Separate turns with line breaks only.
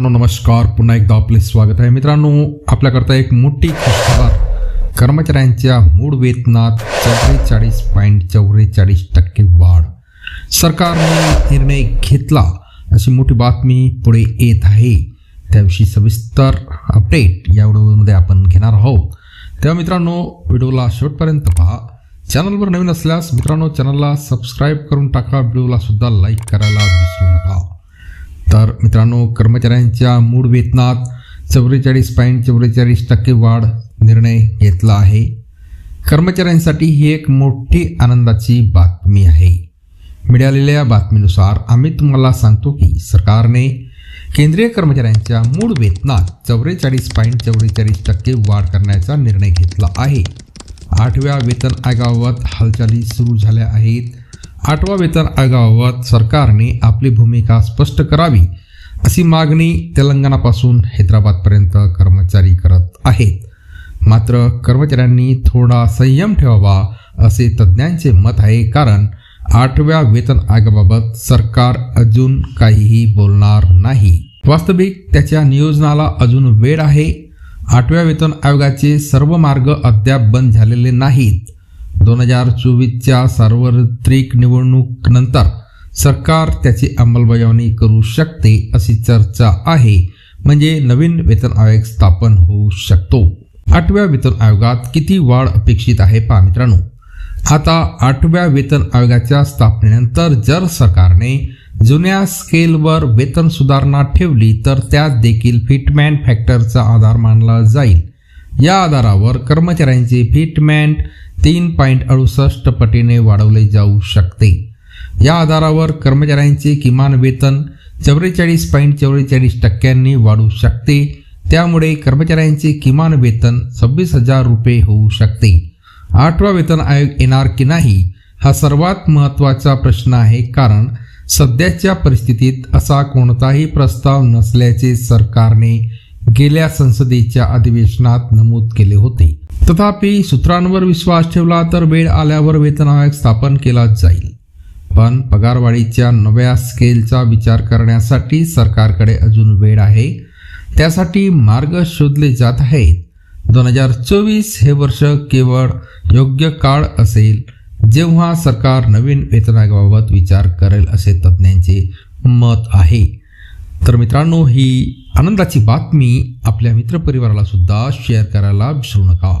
मित्रांनो नमस्कार. पुन्हा एकदा आपले स्वागत आहे. मित्रांनो आपल्याकरता एक मोठी खुशखबर. कर्मचाऱ्यांच्या मूळ वेतनात चौवेचाळीस पॉईंट चौवेचाळीस टक्के वाढ. सरकारने निर्णय घेतला. अशी मोठी बातमी पुढे येत आहे. त्याविषयी सविस्तर अपडेट या व्हिडिओमध्ये आपण घेणार आहोत. तेव्हा मित्रांनो व्हिडिओला शेवटपर्यंत पहा. चॅनलवर नवीन असल्यास मित्रांनो चॅनलला सबस्क्राईब करून टाका. व्हिडिओला सुद्धा लाईक करायला विसरू तर मित्रांनो कर्मचाऱ्यांच्या मूळ वेतनात चौवेचाळीस पॉईंट चौवेचाळीस टक्के वाढ निर्णय घेतला आहे. कर्मचाऱ्यांसाठी ही एक मोठी आनंदाची बातमी आहे. मिळालेल्या बातमीनुसार आम्ही तुम्हाला सांगतो की सरकारने केंद्रीय कर्मचाऱ्यांच्या मूळ वेतनात चौवेचाळीस पॉईंट चौवेचाळीस टक्के वाढ करण्याचा निर्णय घेतला आहे. आठव्या वेतन आयोगाबाबत हालचाली सुरू झाल्या आहेत. आठवा वेतन आयोगाबाबत सरकारने आपली भूमिका स्पष्ट करावी अशी मागणी तेलंगणापासून हैदराबादपर्यंत कर्मचारी करत आहेत. मात्र कर्मचाऱ्यांनी थोडा संयम ठेवावा असे तज्ज्ञांचे मत आहे कारण आठव्या वेतन आयोगाबाबत सरकार अजून काहीही बोलणार नाही. वास्तविक त्याच्या नियोजनाला अजून वेळ आहे. आठव्या वेतन आयोगाचे सर्व मार्ग अद्याप बंद झालेले नाहीत. दोन हजार चोवीसच्या सार्वत्रिक निवडणूक सरकार त्याची अंमलबजावणी करू शकते अशी चर्चा आहे. म्हणजे नवीन वेतन आयोग स्थापन होऊ शकतो. आठव्या वेतन आयोगात किती वाढ अपेक्षित आहे पहा मित्रांनो. आता आठव्या वेतन आयोगाच्या स्थापनेनंतर जर सरकारने जुन्या स्केलवर वेतन सुधारणा ठेवली तर त्यात देखील फिटमॅन फॅक्टरचा आधार मानला जाईल. या आधारावर कर्मचाऱ्यांचे फिटमॅन तीन पॉईंट अडुसष्ट पटीने वाढवले जाऊ शकते. या आधारावर कर्मचाऱ्यांचे किमान वेतन चौवेचाळीस पॉईंट चौवेचाळीस टक्क्यांनी वाढू शकते. त्यामुळे कर्मचाऱ्यांचे किमान वेतन सव्वीस हजार रुपये होऊ शकते. आठवा वेतन आयोग येणार की नाही हा सर्वात महत्त्वाचा प्रश्न आहे कारण सध्याच्या परिस्थितीत असा कोणताही प्रस्ताव नसल्याचे सरकारने गेल्या संसदेच्या अधिवेशनात नमूद केले होते. तथापि सूत्रांवर विश्वास ठेवला तर वेळ आल्यावर वेतन आयोग स्थापन केला जाईल. पण पगारवाढीच्या नव्या स्केलचा विचार करण्यासाठी सरकारकडे अजून वेळ आहे. त्यासाठी मार्ग शोधले जात आहेत. दोन हजार चोवीस हे वर्ष केवळ योग्य काळ असेल. जेव्हा सरकार नवीन वेतन आयोगाबाबत विचार करेल असे तज्ज्ञांचे मत आहे. तर मित्रांनो ही आनंदाची बातमी आपल्या मित्रपरिवाराला सुद्धा शेअर करायला विसरू नका.